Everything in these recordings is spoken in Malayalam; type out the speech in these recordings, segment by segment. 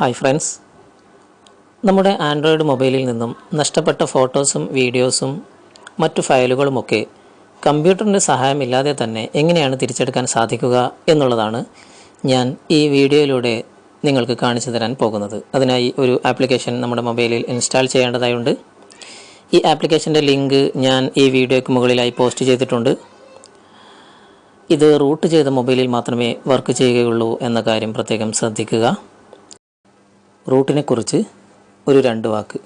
Hi friends. നമ്മുടെ ആൻഡ്രോയിഡ് മൊബൈലിൽ നിന്നും നഷ്ടപ്പെട്ട ഫോട്ടോസും വീഡിയോസും മറ്റു ഫയലുകളുമൊക്കെ കമ്പ്യൂട്ടറിന്റെ സഹായമില്ലാതെ തന്നെ എങ്ങനെയാണ് തിരിച്ചെടുക്കാൻ സാധിക്കുക എന്നുള്ളതാണ് ഞാൻ ഈ വീഡിയോയിലൂടെ നിങ്ങൾക്ക് കാണിച്ചു തരാൻ പോകുന്നത്. അതിനായി ഒരു ആപ്ലിക്കേഷൻ നമ്മുടെ മൊബൈലിൽ ഇൻസ്റ്റാൾ ചെയ്യേണ്ടതായുണ്ട്. ഈ ആപ്ലിക്കേഷന്റെ ലിങ്ക് ഞാൻ ഈ വീഡിയോയ്ക്ക് മുകളിലായി പോസ്റ്റ് ചെയ്തിട്ടുണ്ട്. ഇത് റൂട്ട് ചെയ്ത മൊബൈലിൽ മാത്രമേ വർക്ക് ചെയ്യുകയുള്ളൂ എന്ന കാര്യം പ്രത്യേകം ശ്രദ്ധിക്കുക. റൂട്ടിനെ കുറിച്ച് ഒരു രണ്ട് വാക്ക്.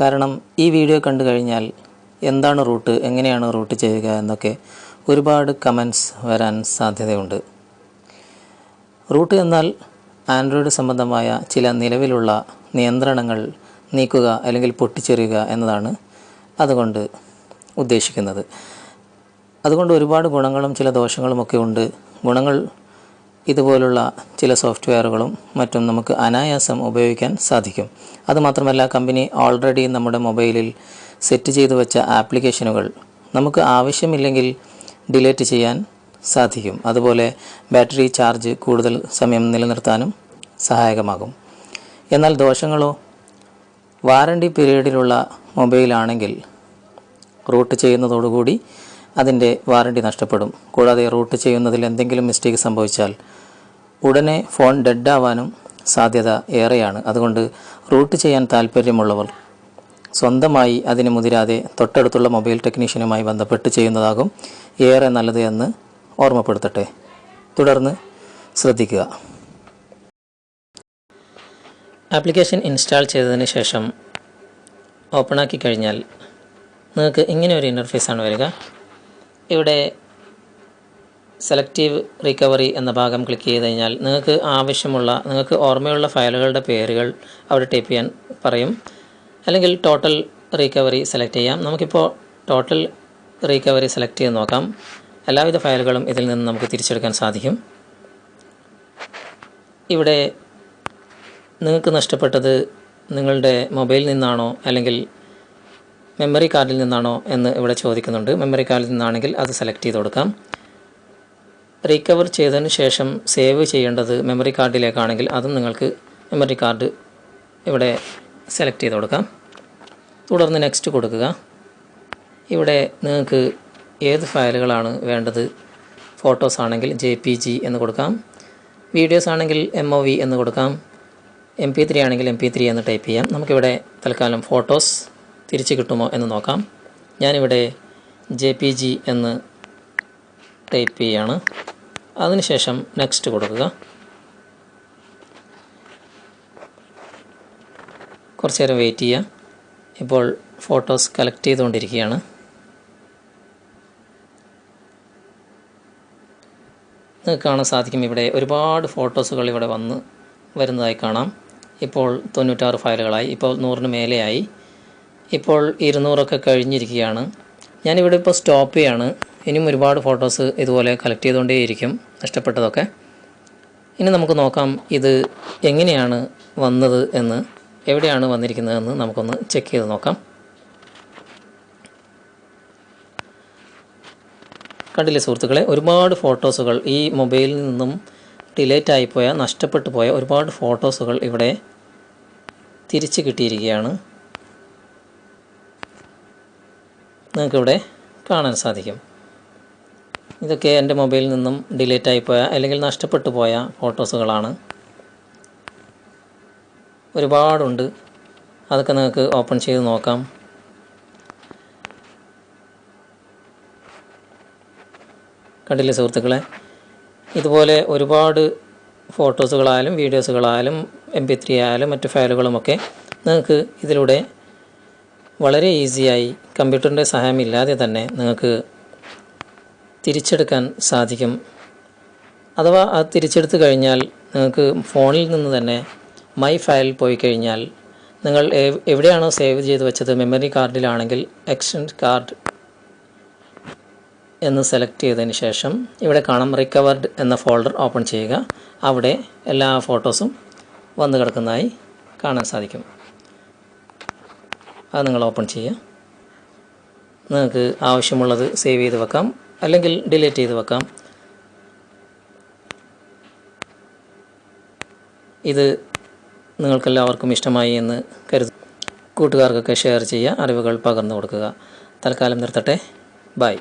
കാരണം ഈ വീഡിയോ കണ്ടു കഴിഞ്ഞാൽ എന്താണ് റൂട്ട് എങ്ങനെയാണ് റൂട്ട് ചെയ്യുക എന്നൊക്കെ ഒരുപാട് കമൻസ് വരാൻ സാധ്യതയുണ്ട്. റൂട്ട് എന്നാൽ ആൻഡ്രോയിഡ് സംബന്ധമായ ചില നിലവിലുള്ള നിയന്ത്രണങ്ങൾ നീക്കുക അല്ലെങ്കിൽ പൊട്ടിച്ചെറിയുക എന്നതാണ് അതുകൊണ്ട് ഉദ്ദേശിക്കുന്നത്. അതുകൊണ്ട് ഒരുപാട് ഗുണങ്ങളും ചില ദോഷങ്ങളുമൊക്കെ ഉണ്ട്. ഗുണങ്ങൾ ഇതുപോലുള്ള ചില സോഫ്റ്റ്വെയറുകളും മറ്റും നമുക്ക് അനായാസം ഉപയോഗിക്കാൻ സാധിക്കും. അതുമാത്രമല്ല കമ്പനി ഓൾറെഡി നമ്മുടെ മൊബൈലിൽ സെറ്റ് ചെയ്തു വെച്ച ആപ്ലിക്കേഷനുകൾ നമുക്ക് ആവശ്യമില്ലെങ്കിൽ ഡിലീറ്റ് ചെയ്യാൻ സാധിക്കും. അതുപോലെ ബാറ്ററി ചാർജ് കൂടുതൽ സമയം നിലനിർത്താനും സഹായകമാകും. എന്നാൽ ദോഷങ്ങളോ വാറണ്ടി പീരീഡിലുള്ള മൊബൈലാണെങ്കിൽ റൂട്ട് ചെയ്യുന്നതോടുകൂടി അതിന്റെ വാറണ്ടി നഷ്ടപ്പെടും. കൂടാതെ റൂട്ട് ചെയ്യുന്നതിൽ എന്തെങ്കിലും മിസ്റ്റേക്ക് സംഭവിച്ചാൽ ഉടനെ ഫോൺ ഡെഡ് ആവാനും സാധ്യത ഏറെയാണ്. അതുകൊണ്ട് റൂട്ട് ചെയ്യാൻ താല്പര്യമുള്ളവർ സ്വന്തമായി അതിന് മുതിരാതെ തൊട്ടടുത്തുള്ള മൊബൈൽ ടെക്നീഷ്യനുമായി ബന്ധപ്പെട്ട് ചെയ്യുന്നതാകും ഏറെ നല്ലത് എന്ന് ഓർമ്മപ്പെടുത്തട്ടെ. തുടർന്ന് ശ്രദ്ധിക്കുക. ആപ്ലിക്കേഷൻ ഇൻസ്റ്റാൾ ചെയ്തതിന് ശേഷം ഓപ്പണാക്കി കഴിഞ്ഞാൽ നിങ്ങൾക്ക് ഇങ്ങനെ ഒരു ഇന്റർഫേസാണ് വരിക. ഇവിടെ സെലക്റ്റീവ് റിക്കവറി എന്ന ഭാഗം ക്ലിക്ക് ചെയ്ത് കഴിഞ്ഞാൽ നിങ്ങൾക്ക് ആവശ്യമുള്ള നിങ്ങൾക്ക് ഓർമ്മയുള്ള ഫയലുകളുടെ പേരുകൾ അവിടെ ടൈപ്പ് ചെയ്യാൻ പറയും. അല്ലെങ്കിൽ ടോട്ടൽ റിക്കവറി സെലക്ട് ചെയ്യാം. നമുക്കിപ്പോൾ ടോട്ടൽ റിക്കവറി സെലക്ട് ചെയ്ത് നോക്കാം. എല്ലാവിധ ഫയലുകളും ഇതിൽ നിന്ന് നമുക്ക് തിരിച്ചെടുക്കാൻ സാധിക്കും. ഇവിടെ നിങ്ങൾക്ക് നഷ്ടപ്പെട്ടത് നിങ്ങളുടെ മൊബൈലിൽ നിന്നാണോ? അല്ലെങ്കിൽ മെമ്മറി കാർഡിൽ നിന്നാണോ എന്ന് ഇവിടെ ചോദിക്കുന്നുണ്ട്. മെമ്മറി കാർഡിൽ നിന്നാണെങ്കിൽ അത് സെലക്ട് ചെയ്ത് കൊടുക്കാം. റീകവർ ചെയ്തതിന് ശേഷം സേവ് ചെയ്യേണ്ടത് മെമ്മറി കാർഡിലേക്കാണെങ്കിൽ അതും നിങ്ങൾക്ക് മെമ്മറി കാർഡ് ഇവിടെ സെലക്ട് ചെയ്ത് കൊടുക്കാം. തുടർന്ന് നെക്സ്റ്റ് കൊടുക്കുക. ഇവിടെ നിങ്ങൾക്ക് ഏത് ഫയലുകളാണ് വേണ്ടത്? ഫോട്ടോസ് ആണെങ്കിൽ ജെ പി ജി എന്ന് കൊടുക്കാം. വീഡിയോസ് ആണെങ്കിൽ എം ഒ വി എന്ന് കൊടുക്കാം. എം പി ത്രീ ആണെങ്കിൽ എം പി ത്രീ എന്ന് ടൈപ്പ് ചെയ്യാം. നമുക്കിവിടെ തൽക്കാലം ഫോട്ടോസ് തിരിച്ച് കിട്ടുമോ എന്ന് നോക്കാം. ഞാനിവിടെ ജെ പി ജി എന്ന് ടൈപ്പ് ചെയ്യാണ്. അതിനുശേഷം നെക്സ്റ്റ് കൊടുക്കുക. കുറച്ച് നേരം വെയിറ്റ് ചെയ്യുക. ഇപ്പോൾ ഫോട്ടോസ് കളക്ട് ചെയ്തുകൊണ്ടിരിക്കുകയാണ്. നിങ്ങൾക്ക് കാണാൻ സാധിക്കും ഇവിടെ ഒരുപാട് ഫോട്ടോസുകൾ ഇവിടെ വന്ന് വരുന്നതായി കാണാം. ഇപ്പോൾ തൊണ്ണൂറ്റാറ് ഫയലുകളായി. ഇപ്പോൾ നൂറിന് മേലെയായി. ഇപ്പോൾ ഇരുന്നൂറൊക്കെ കഴിഞ്ഞിരിക്കുകയാണ്. ഞാനിവിടെ ഇപ്പോൾ സ്റ്റോപ്പ് ചെയ്യാണ്. ഇനിയും ഒരുപാട് ഫോട്ടോസ് ഇതുപോലെ കളക്ട് ചെയ്തുകൊണ്ടേയിരിക്കും നഷ്ടപ്പെട്ടതൊക്കെ. ഇനി നമുക്ക് നോക്കാം ഇത് എങ്ങനെയാണ് വന്നത് എന്ന് എവിടെയാണ് വന്നിരിക്കുന്നതെന്ന് നമുക്കൊന്ന് ചെക്ക് ചെയ്ത് നോക്കാം. കണ്ടില്ലേ സുഹൃത്തുക്കളെ ഒരുപാട് ഫോട്ടോസുകൾ ഈ മൊബൈലിൽ നിന്നും ഡിലേറ്റ് ആയിപ്പോയ നഷ്ടപ്പെട്ടു പോയ ഒരുപാട് ഫോട്ടോസുകൾ ഇവിടെ തിരിച്ച് കിട്ടിയിരിക്കുകയാണ്. നിങ്ങൾക്കിവിടെ കാണാൻ സാധിക്കും. ഇതൊക്കെ എന്റെ മൊബൈലിൽ നിന്നും ഡിലീറ്റ് ആയിപ്പോയ അല്ലെങ്കിൽ നഷ്ടപ്പെട്ടു പോയ ഫോട്ടോസുകളാണ്. ഒരുപാടുണ്ട്. അതൊക്കെ നിങ്ങൾക്ക് ഓപ്പൺ ചെയ്ത് നോക്കാം. കണ്ടില്ലേ സുഹൃത്തുക്കളെ? ഇതുപോലെ ഒരുപാട് ഫോട്ടോസുകളായാലും വീഡിയോസുകളായാലും എം പി ത്രീ ആയാലും മറ്റു ഫയലുകളുമൊക്കെ നിങ്ങൾക്ക് ഇതിലൂടെ വളരെ ഈസിയായി കമ്പ്യൂട്ടറിന്റെ സഹായമില്ലാതെ തന്നെ നിങ്ങൾക്ക് തിരിച്ചെടുക്കാൻ സാധിക്കും. അഥവാ അത് തിരിച്ചെടുത്ത് കഴിഞ്ഞാൽ നിങ്ങൾക്ക് ഫോണിൽ നിന്ന് തന്നെ മൈ ഫയൽ പോയി കഴിഞ്ഞാൽ നിങ്ങൾ എവിടെയാണോ സേവ് ചെയ്ത് വെച്ചത് മെമ്മറി കാർഡിലാണെങ്കിൽ എക്സ്റ്റൻഡ് കാർഡ് എന്ന് സെലക്ട് ചെയ്തതിന് ശേഷം ഇവിടെ കാണാം റിക്കവർഡ് എന്ന ഫോൾഡർ ഓപ്പൺ ചെയ്യുക. അവിടെ എല്ലാ ഫോട്ടോസും വന്നു കിടക്കുന്നതായി കാണാൻ സാധിക്കും. അത് നിങ്ങൾ ഓപ്പൺ ചെയ്യുക. നിങ്ങൾക്ക് ആവശ്യമുള്ളത് സേവ് ചെയ്ത് വെക്കാം. അല്ലെങ്കിൽ ഡിലീറ്റ് ചെയ്ത് വെക്കാം. ഇത് നിങ്ങൾക്കെല്ലാവർക്കും ഇഷ്ടമായി എന്ന് കരുതും കൂട്ടുകാർക്കൊക്കെ ഷെയർ ചെയ്യുക അറിവുകൾ പകർന്നു കൊടുക്കുക. തൽക്കാലം നിർത്തട്ടെ. ബൈ.